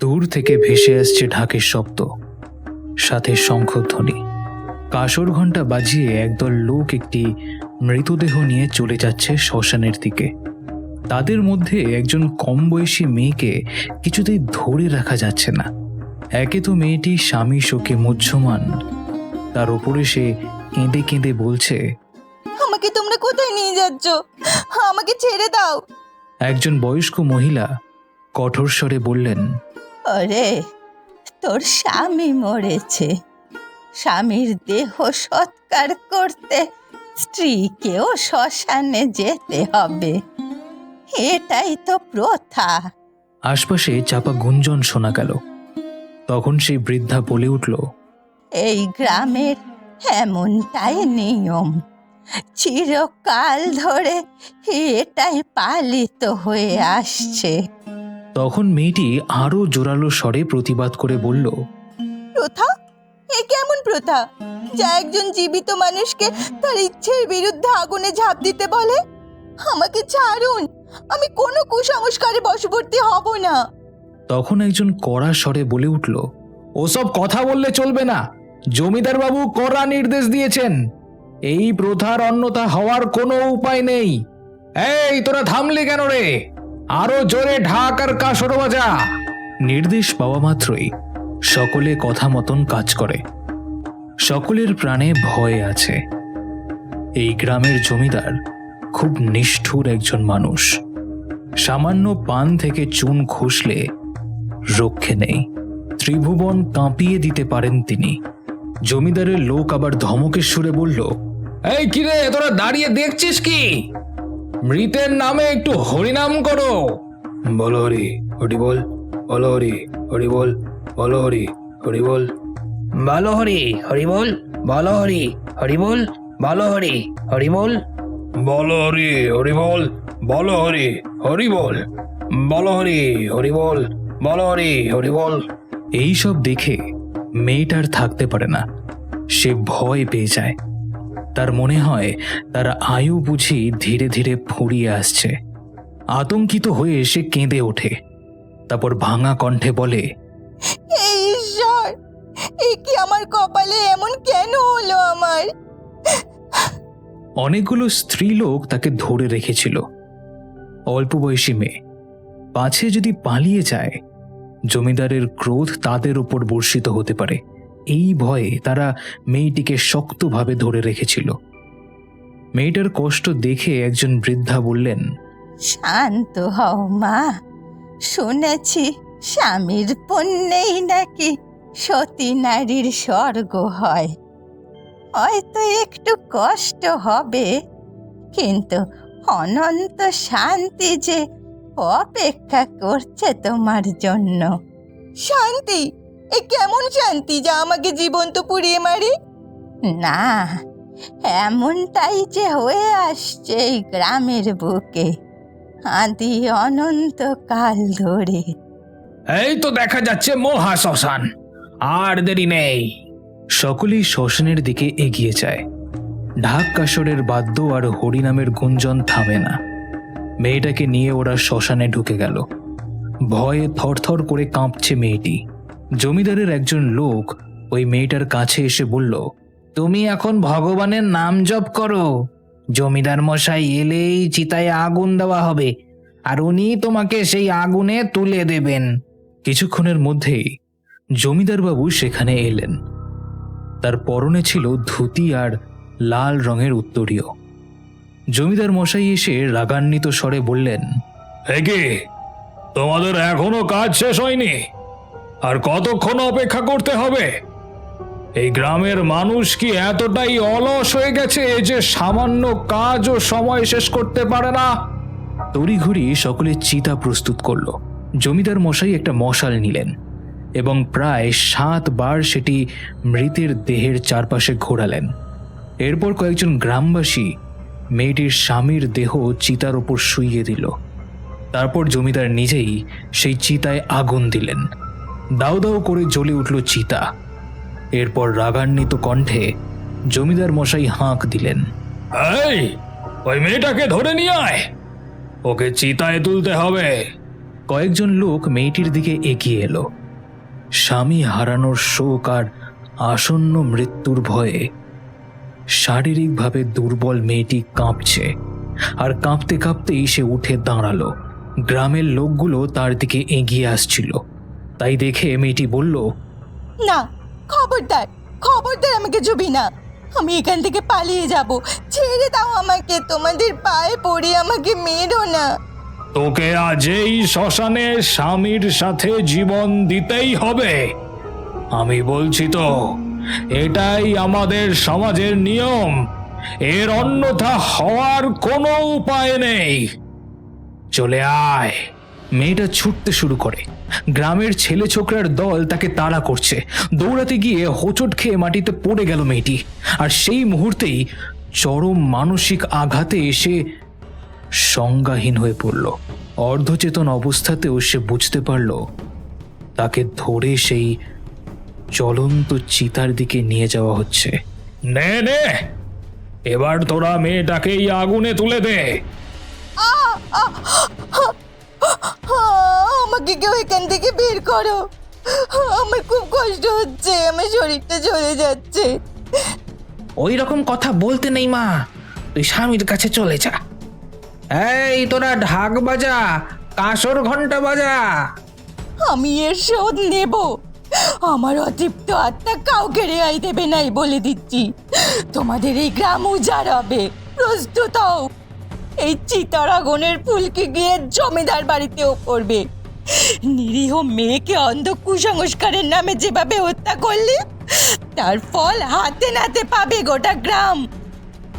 দূর থেকে ভেসে আসছে ঢাকের শব্দ সাথে শঙ্খধ্বনি। কাসর ঘণ্টা বাজিয়ে একদল লোক একটি মৃতদেহ নিয়ে চলে যাচ্ছে শ্মশানের দিকে। তাদের মধ্যে একজন কম বয়সী মেয়েকে কিছুতেই ধরে রাখা যাচ্ছে না। একে তো মেয়েটি স্বামী শোকে মুহ্যমান। তার উপরে সে কেঁদে কেঁদে বলছে আমাকে তোমরা কোথায় নিয়ে যাচ্ছ? আমাকে ছেড়ে দাও! একজন বয়স্ক মহিলা কঠোর স্বরে বললেন আরে তোর স্বামী মরেছে। স্বামীর দেহ সৎকার করতে স্ত্রীকেও শ্মশানে যেতে হবে। এটাই তো প্রথা। আশপাশে চাপা গুঞ্জন শোনা গেল। তখন সেই বৃদ্ধা বলে উঠল এই গ্রামের এমনটাই নিয়ম। চিরকাল ধরে এটাই পালিত হয়ে আসছে। তখন মেয়েটি আরও জোরালো স্বরে প্রতিবাদ করে বলল প্রথা? এ কেমন প্রথা? যা একজন জীবিত মানুষকে তার ইচ্ছের বিরুদ্ধে আগুনে ঝাঁপ দিতে বলে? আমাকে ছাড়ুন! আমি কোনো কুসংস্কারে বশবর্তী হব না! তখন একজন কড়া স্বরে বলে উঠল ওসব কথা বললে চলবে না। জমিদার বাবু কড়া নির্দেশ দিয়েছেন। এই প্রথার অন্যথা হওয়ার কোনো উপায় নেই। এই তোরা থামলি কেন রে? আরও জোরে ঢাক আর কাসর বাজা। নির্দেশ পাওয়া মাত্রই সকলে কথা মতন কাজ করে। সকলের প্রাণে ভয় আছে। এই গ্রামের জমিদার খুব নিষ্ঠুর একজন মানুষ। সামান্য পান থেকে চুন খসলে রক্ষে নেই। ত্রিভুবন কাঁপিয়ে দিতে পারেন তিনি। জমিদারের লোক আবার ধমকের সুরে বলল এই কিরে তোরা দাঁড়িয়ে দেখছিস কি? মৃতের নামে একটু হরিনাম করো বলো হরি হরি বল বলো হরি হরি বল বলো হরি হরি বল বলো হরি হরি বল বলো হরি হরি বল বলো হরি হরি বল বলো হরি হরি বল বলো হরি হরি বল বলো হরি হরি বল বলো হরি হরি বল এইসব দেখে মেয়েটার থাকতে পারে না সে ভয় পেয়ে যায় তার মনে হয় তার আয়ু বুঝি ধীরে ধীরে ফুরিয়ে আসছে। আতঙ্কিত হয়ে সে কেঁদে ওঠে। তারপর ভাঙা কণ্ঠে বলে ঈশ্বর এ কি আমার কপালে এমন কেন হলো আমার? অনেকগুলো স্ত্রীলোক তাকে ধরে রেখেছিল। অল্প বয়সী মেয়ে। পাছে যদি পালিয়ে যায় জমিদারের ক্রোধ তাদের উপর বর্ষিত হতে পারে। এই ভয়ে তারা মেয়েটিকে শক্তভাবে ধরে রেখেছিল। মেয়েটার কষ্ট দেখে একজন বৃদ্ধা বললেন শান্ত হও মা। শুনেছি স্বামীর পুণ্যেই নাকি সতী নারীর স্বর্গ হয়। হয়তো একটু কষ্ট হবে কিন্তু অনন্ত শান্তি যে অপেক্ষা করছে তোমার জন্য। শান্তি? এ কেমন শান্তি যা আমাকে জীবন্ত পুড়িয়ে মারে? না, এমনটাই যে হয়ে আসছে এই গ্রামের বুকে। আদি অনন্তকাল ধরে। এই তো দেখা যাচ্ছে মহা শ্মশান। আর দেরি নেই। সকলেই শ্মশানের দিকে এগিয়ে যায়। ঢাক কাসরের বাদ্য আর হরিনামের গুঞ্জন থামে না। মেয়েটাকে নিয়ে ওরা শ্মশানে ঢুকে গেল। ভয়ে থরথর করে কাঁপছে মেয়েটি। জমিদারের একজন লোক ওই মেয়েটার কাছে এসে বলল, তুমি এখন ভগবানের নাম জপ করো। জমিদার মশাই এলেই চিতায় আগুন দেওয়া হবে, আর উনি তোমাকে সেই আগুনে তুলে দেবেন। কিছুক্ষণের মধ্যেই জমিদারবাবু সেখানে এলেন। তার পরনে ছিল ধুতি আর লাল রঙের উত্তরীয়। জমিদার মশাই এসে রাগান্বিত স্বরে বললেন এগে তোমাদের এখনও কাজ শেষ হয়নি? আর কতক্ষণ অপেক্ষা করতে হবে? এই গ্রামের মানুষ কি এতটাই অলস হয়ে গেছে যে সামান্য কাজ ও সময় শেষ করতে পারে না? তড়িঘড়ি সকলে চিতা প্রস্তুত করল। জমিদার মশাই একটা মশাল নিলেন এবং প্রায় সাতবার সেটি মৃতের দেহের চারপাশে ঘোরালেন। এরপর কয়েকজন গ্রামবাসী মেয়েটির স্বামীর দেহ চিতার ওপর শুইয়ে দিল। তারপর জমিদার নিজেই সেই চিতায় আগুন দিলেন। দাউ দাউ করে জ্বলে উঠল চিতা। এরপর রাগান্বিত কণ্ঠে জমিদার মশাই হাঁক দিলেন ওই মেয়েটাকে ধরে নিয়ে আয়। ওকে চিতায় তুলতে হবে। কয়েকজন লোক মেয়েটির দিকে এগিয়ে এলো। স্বামী হারানোর শোক আর আসন্ন মৃত্যুর ভয়ে শারীরিকভাবে দুর্বল মেয়েটি কাঁপছে আর কাঁপতে কাঁপতেই সে উঠে দাঁড়াল। গ্রামের লোকগুলো তার দিকে এগিয়ে আসছিল। তাই দেখে মেয়েটি বলল না খবরদার খবরদার আমাকে জুবি না। আমি এখান থেকে পালিয়ে যাব। ছেড়ে দাও আমাকে তোমাদের পায়ে পড়ে আমাকে মেরো না। তোকে আজ এই শ্মশানে স্বামীর সাথে জীবন দিতেই হবে। আমি বলছি তো এটাই আমাদের সমাজের নিয়ম। এর অন্যথা হওয়ার কোনো উপায় নেই। চলে আয়। মেয়েটা ছুটতে শুরু করে। গ্রামের ছেলে ছোকরার দল তাকে তাড়া করছে। দৌড়াতে গিয়ে হোঁচট খেয়ে মাটিতে পড়ে গেল মেয়েটি। আর সেই মুহূর্তেই চরম মানসিক আঘাতে এসে সংজ্ঞাহীন হয়ে পড়ল। অর্ধচেতন অবস্থাতেও সে বুঝতে পারল, তাকে ধরে সেই চলন্ত চিতার দিকে নিয়ে যাওয়া হচ্ছে। নে নে, এবার তোরা মেয়েটাকে এই আগুনে তুলে দে। আমাকে কেউ এখান থেকে বের করো। আমার খুব কষ্ট হচ্ছে আমার শরীরটা চলে যাচ্ছে। ওই রকম কথা বলতে নেই মা। তুই স্বামীর কাছে চলে যা। এই তোরা ঢাক বাজা কাসর ঘণ্টা বাজা। আমি এর শোধ নেব। আমার অতৃপ্ত আত্মা কাউকে রেহাই দেবে নাই বলে দিচ্ছি। তোমাদের এই গ্রাম উজাড় হবে। প্রস্তুত হও। এই চিতার আগুনের ফুলকে গিয়ে জমিদার বাড়িতেও পড়বে নিরীহ মেয়েকে অন্ধ কুসংস্কারের নামে যেভাবে হত্যা করলে তার ফল হাতে নাতে পাবে গোটা গ্রাম।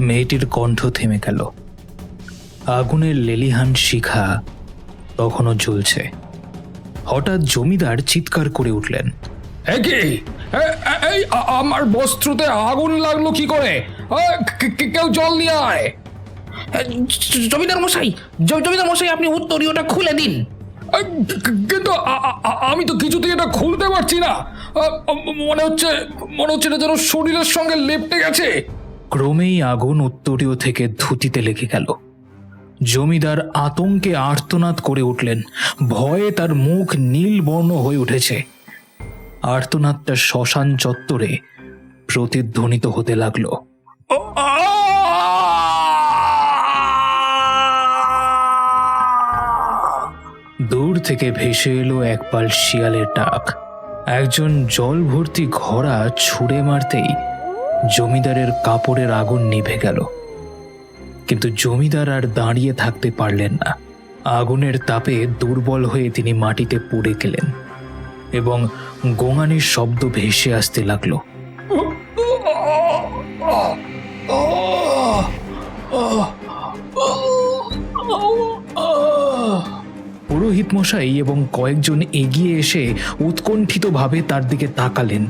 মেয়েটির কণ্ঠ থেমে গেল। আগুনের লেলিহান শিখা তখনও জ্বলছে। হঠাৎ জমিদার চিৎকার করে উঠলেন। আমার বস্ত্রতে আগুন লাগল কি করে? কেউ জল নিয়ে আয়। জমিদার মশাই জমিদার মশাই আপনি উত্তরীয়টা খুলে দিন। কিন্তু আমি তো কিছুতেই এটা খুলতে পারছি না। মনে হচ্ছে মনে হচ্ছে এটা যেন শরীরের সঙ্গে লেপটে গেছে। ক্রমেই আগুন উত্তরীয় থেকে ধুতিতে লেগে গেল। জমিদার আতঙ্কে আর্তনাদ করে উঠলেন। ভয়ে তার মুখ নীল বর্ণ হয়ে উঠেছে। আর্তনাদটা শ্মশান চত্বরে প্রতিধ্বনিত হতে লাগল। দূর থেকে ভেসে এলো এক পাল শিয়ালের ডাক। একজন জল ভর্তি ঘোড়া ছুঁড়ে মারতেই জমিদারের কাপড়ের আগুন নিভে গেল। কিন্তু জমিদার আর দাঁড়িয়ে থাকতে পারলেন না। আগুনের তাপে দুর্বল হয়ে তিনি মাটিতে পড়ে গেলেন এবং গোঙানির শব্দ ভেসে আসতে লাগল। পুরোহিত মশাই এবং কয়েকজন এগিয়ে এসে উৎকণ্ঠিতভাবে তার দিকে তাকালেন।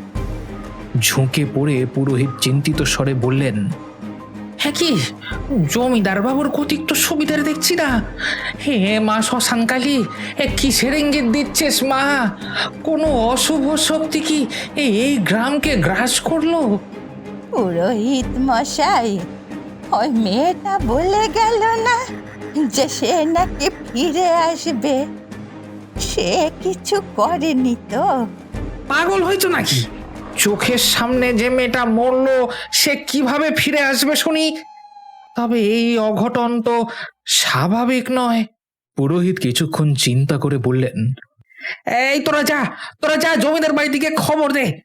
ঝুঁকে পড়ে পুরোহিত চিন্তিত স্বরে বললেন হ্যাঁ কি জমিদার বাবুর কতিক তো সুবিধার দেখছি না। হে মা শ্মশানকালী এ কিসের ইঙ্গিত দিচ্ছিস মা? কোনো অশুভ শক্তি কি এই এই গ্রামকে গ্রাস করল? পুরোহিত মশাই ওই মেয়েটা বলে গেল না যে সে নাকি ফিরে আসবে। সে কিছু করেনি তো। পাগল হয়েছো নাকি? চোখের সামনে যে মেয়েটা মরলো সে কীভাবে ফিরে আসবে শুনি? তবে এই অঘটন তো স্বাভাবিক নয়। পুরোহিত কিছুক্ষণ চিন্তা করে বললেন এই তোরা যা তোরা যা জমিদার বাড়ি থেকে খবর দে।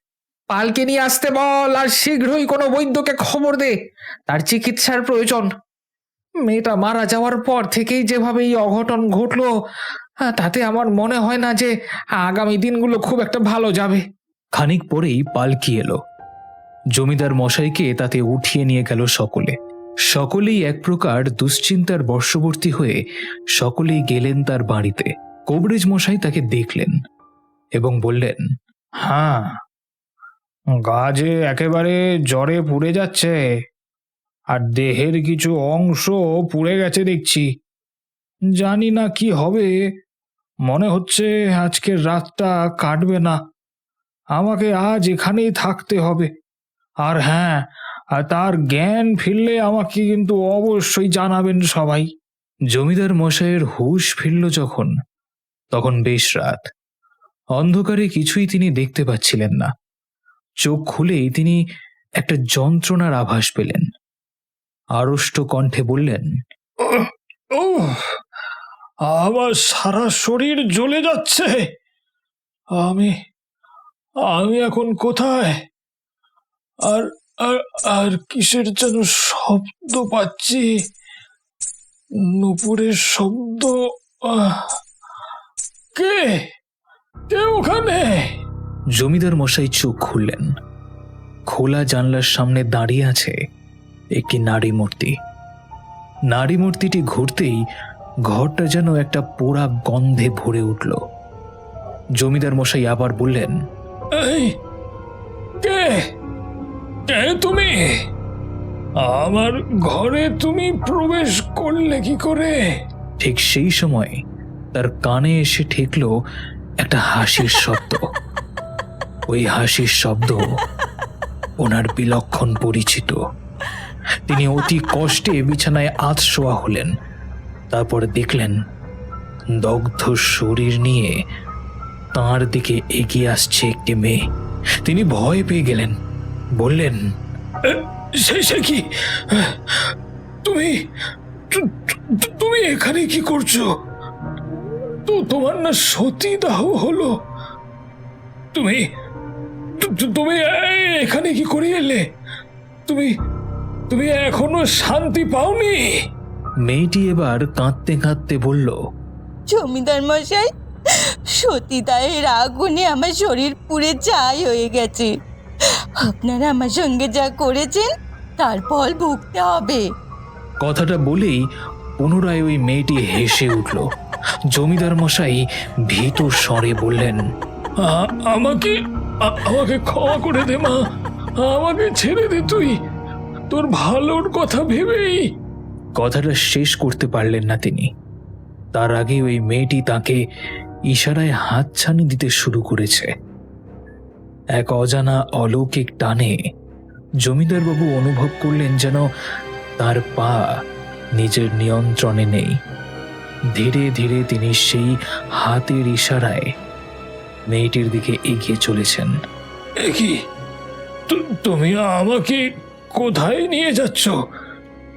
পালকে নিয়ে আসতে বল আর শীঘ্রই কোনো বৈদ্যকে খবর দে। তার চিকিৎসার প্রয়োজন। মেয়েটা মারা যাওয়ার পর থেকেই যেভাবে এই অঘটন ঘটলো আহ, তাতে আমার মনে হয় না যে আগামী দিনগুলো খুব একটা ভালো যাবে। খানিক পরেই পালকি এলো। জমিদার মশাইকে তাতে উঠিয়ে নিয়ে গেল সকলে। সকলেই এক প্রকার দুশ্চিন্তার বর্ষবর্তী হয়ে সকলেই গেলেন তার বাড়িতে। কবরেজ মশাই তাকে দেখলেন এবং বললেন হ্যাঁ গা যে একেবারে জ্বরে পুড়ে যাচ্ছে আর দেহের কিছু অংশ পুড়ে গেছে দেখছি। জানি না কি হবে। মনে হচ্ছে আজকের রাতটা কাটবে না। আমাকে আজ এখানেই থাকতে হবে। আর হ্যাঁ আর তার জ্ঞান ফিরলে আমাকে কিন্তু অবশ্যই জানাবেন সবাই। জমিদার মশাইয়ের হুঁশ ফিরল যখন, তখন বেশ রাত। অন্ধকারে কিছুই তিনি দেখতে পাচ্ছিলেন না। চোখ খুলেই তিনি একটা যন্ত্রণার আভাস পেলেন। আড়ষ্ট কণ্ঠে বললেন ও আমার সারা শরীর জ্বলে যাচ্ছে। আমি আমি এখন কোথায়? আর আর আর কিসের যেন শব্দ পাচ্ছি? নুপুরের শব্দ কে? কে ওখানে? জমিদার মশাই চোখ খুললেন। খোলা জানলার সামনে দাঁড়িয়ে আছে একটি নারী মূর্তি নারী মূর্তিটি ঘুরতেই ঘরটা যেন একটা পোড়া গন্ধে ভরে উঠল। জমিদার মশাই আবার বললেন কে? কে তুমি? আমার ঘরে তুমি প্রবেশ করলে কি করে? ঠিক সেই সময় তার কানে এসে ঠেকল একটা হাসির শব্দ। ওই হাসির শব্দ ওনার বিলক্ষণ পরিচিত। তিনি অতি কষ্টে বিছানায় আধশোয়া হলেন। তারপর দেখলেন দগ্ধ শরীর নিয়ে তার দিকে এগিয়ে আসছে একটি মেয়ে। তিনি ভয় পেয়ে গেলেন। বললেন, সে কি? তুমি তুমি এখানে কি করছ? তো, তোমার না সতী দাহ হলো। তুমি তুমি এখানে কি করে এলে? তুমি তুমি এখনও শান্তি পাওনি? মেয়েটি এবার কাঁদতে কাঁদতে বলল জমিদার মশাই সতীদায়ের আগুনে আমার শরীর পুড়ে ছাই হয়ে গেছে। আপনারা আমার সঙ্গে যা করেছেন তার ফল ভুগতে হবে। কথাটা বলেই পুনরায় ওই মেয়েটি হেসে উঠল। জমিদার মশাই ভীত স্বরে বললেন আমাকে আমাকে ক্ষমা করে দে মা আমাকে ছেড়ে দে তুই। তোর ভালোর কথা ভেবেই কথাটা শেষ করতে পারলেন না তিনি। তার আগে ওই মেয়েটি তাকে ইশারায় হাতছানি দিতে শুরু করেছে। এক অজানা অলৌকিক টানে জমিদারবাবু অনুভব করলেন যেন তার পা নিজের নিয়ন্ত্রণে নেই। ধীরে ধীরে তিনি সেই হাতের ইশারায় মেয়েটির দিকে এগিয়ে চলেছেন। কি? তুমি আমাকে কোথায় নিয়ে যাচ্ছ?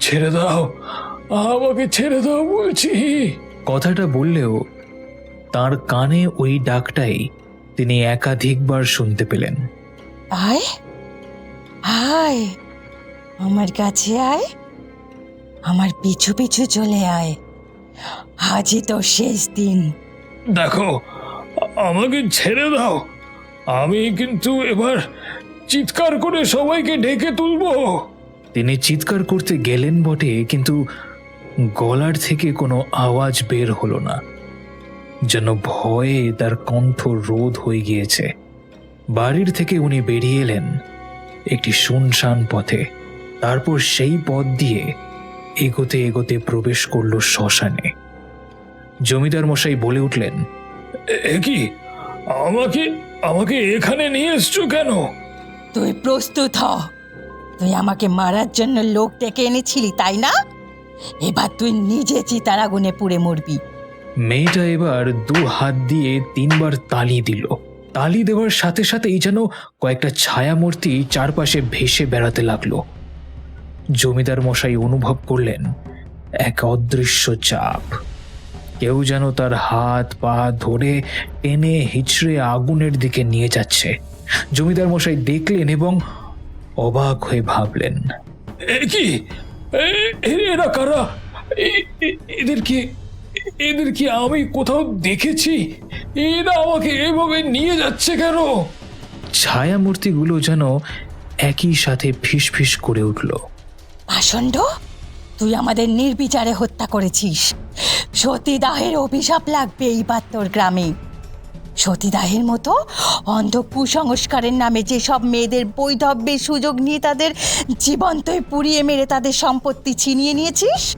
ছেড়ে দাও। আমাকে ছেড়ে দাও বলছি। কথাটা বললেও তার কানে ওই ডাকটাই তিনি একাধিকবার শুনতে পেলেন। আয় আয় আমার কাছে আয় আমার পিছু পিছু চলে আয়। আজই তো শেষ দিন। দেখো আমাকে ছেড়ে দাও। আমি কিন্তু এবার চিৎকার করে সবাইকে ডেকে তুলবো। তিনি চিৎকার করতে গেলেন বটে, কিন্তু গলার থেকে কোনো আওয়াজ বের হলো না। যেন ভয়ে তার কণ্ঠ রোধ হয়ে গিয়েছে। বাড়ির থেকে উনি বেরিয়ে এলেন একটি শুনশান পথে। তারপর সেই পথ দিয়ে এগোতে এগোতে প্রবেশ করল শ্মশানে। জমিদার মশাই বলে উঠলেন কি? আমাকে আমাকে এখানে নিয়ে এসছো কেন? তুই প্রস্তুত হ। তুই আমাকে মারার জন্য লোক ডেকে এনেছিলি, তাই না? এবার তুই নিজে চিতার আগুনে পুড়ে মরবি। মেয়েটা এবার দু হাত দিয়ে তিনবার তালি দিল। তালি দেওয়ার সাথে সাথেই যেন কয়েকটা ছায়ামূর্তি চারপাশে ভেসে বেড়াতে লাগল। জমিদার মশাই অনুভব করলেন, এক অদৃশ্য চাপ। কেউ যেন তার হাত, পা ধরে টেনে হিচড়ে আগুনের দিকে নিয়ে যাচ্ছে। জমিদার মশাই দেখলেন এবং অবাক হয়ে ভাবলেন। কি? এরা কারা? এদের কি এদের কি আমি কোথাও দেখেছি? এরা আমাকে এভাবে নিয়ে যাচ্ছে কেন? ছায়ামূর্তিগুলো যেন একই সাথে ফিসফিস করে উঠল। পাষণ্ড তুই আমাদের নির্বিচারে হত্যা করেছিস। সতীদাহের অভিশাপ লাগবে এইবার তোর গ্রামে। সতীদাহের মতো অন্ধ কুসংস্কারের নামে যেসব মেয়েদের বৈধব্যের সুযোগ নিয়ে তাদের জীবন্তই পুড়িয়ে মেরে তাদের সম্পত্তি ছিনিয়ে নিয়েছিস?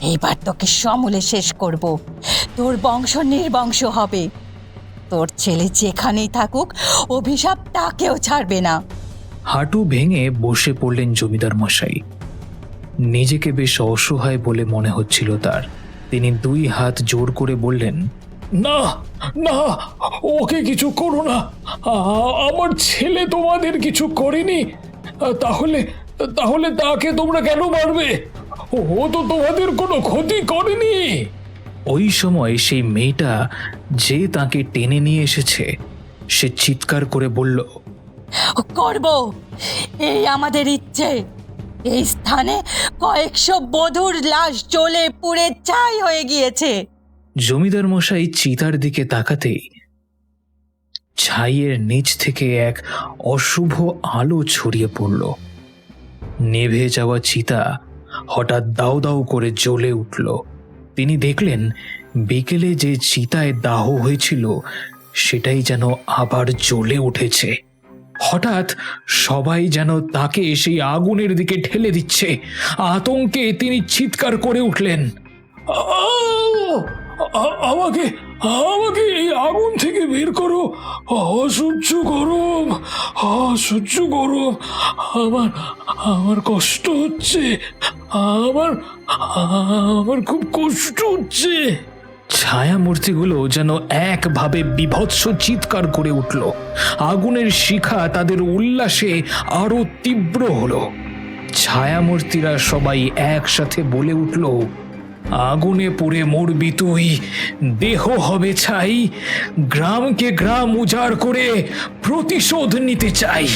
এইবার তোকে সমূলে শেষ করব। তোর বংশ নির্বংশ হবে। তোর ছেলে যেখানেই থাকুক, অভিশাপ তাকেও ছাড়বে না। হাঁটু ভেঙে বসে পড়লেন জমিদার মশাই। নিজেকে বেশ অসহায় বলে মনে হচ্ছিল তার। তিনি দুই হাত জোর করে বললেন না না ওকে কিছু করো না। আমার ছেলে তোমাদের কিছু করেনি। তাহলে তাহলে তাকে তোমরা কেন মারবে? ও তো তোমাদের কোনো ক্ষতি করেনি। ওই সময় সেই মেয়েটা যে তাকে টেনে নিয়ে এসেছে সে চিৎকার করে বলল করব। এই আমাদের ইচ্ছে। এই স্থানে কয়েকশো বধুর লাশ জ্বলে পুড়ে ছাই হয়ে গিয়েছে। জমিদার মশাই চিতার দিকে তাকাতেই ছাইয়ের নিচ থেকে এক অশুভ আলো ছড়িয়ে পড়ল। নেভে যাওয়া চিতা হঠাৎ দাউ দাউ করে জ্বলে উঠল। তিনি দেখলেন, বিকেলে যে চিতায় দাহ হয়েছিল, সেটাই যেন আবার জ্বলে উঠেছে। হঠাৎ সবাই যেন তাকে সেই আগুনের দিকে ঠেলে দিচ্ছে। আতঙ্কে তিনি চিৎকার করে উঠলেন, আহ! আমাকে আমাকে এই আগুন থেকে বের করো। অসহ্য গরম অসহ্য গরম। আমার আমার কষ্ট হচ্ছে। আমার আমার খুব কষ্ট হচ্ছে। ছায়ামূর্তিগুলো যেন একভাবে বিভৎস চিৎকার করে উঠল। আগুনের শিখা তাদের উল্লাসে আরও তীব্র হলো। ছায়ামূর্তিরা সবাই একসাথে বলে উঠল আগুনে পুড়ে মরবি তুই। দেহ হবে চাই গ্রামকে গ্রাম উজাড় করে প্রতিশোধ নিতে চাই।